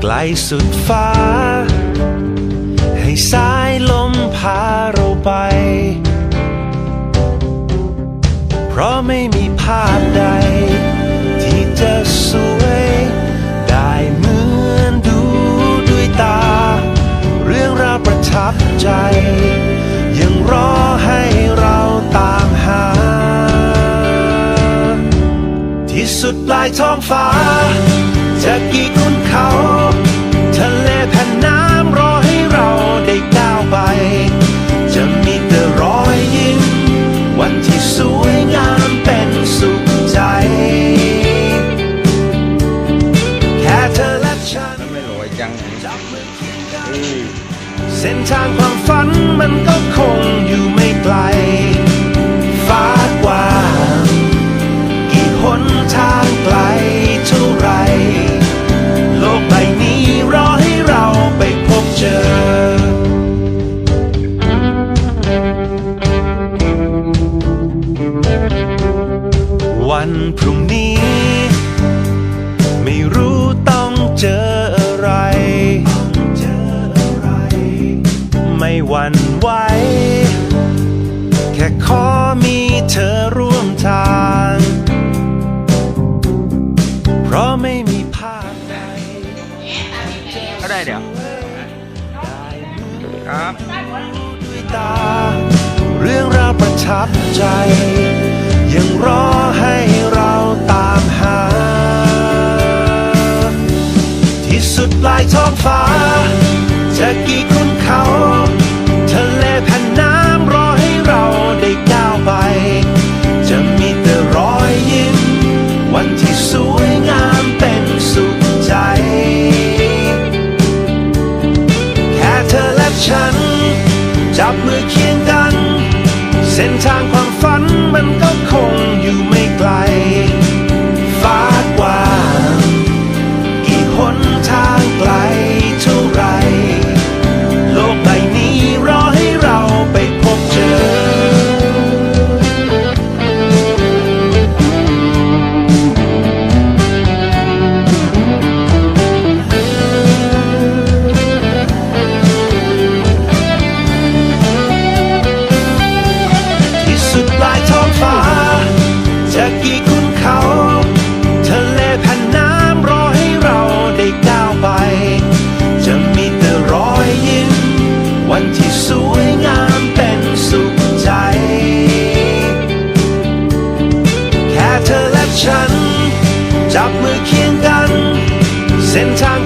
ไกลสุดฟ้า ให้สายลมพาเราไป เพราะไม่มีภาพใด ที่จะสวย ได้เหมือนดูด้วยตา เรื่องราวประทับใจ ยังรอให้เราตามหา ที่สุดปลายท้องฟ้า เส้นทางความฝันมันก็คงอยู่ไม่ไกล ฟ้ากว้างกี่หนทางไกลเท่าไร โลกใบนี้รอให้เราไปพบเจอ วั่นไหว แค่ขอมีเธอร่วมทาง เพราะไม่มีภาพใดก็ได้เดี๋ยว ครับด้วยตา เรื่องราวประทับใจ ยังรอให้ ฉัน จับมือเคียงกัน เส้นทางความฝันมันก็คงอยู่ไม่ แค่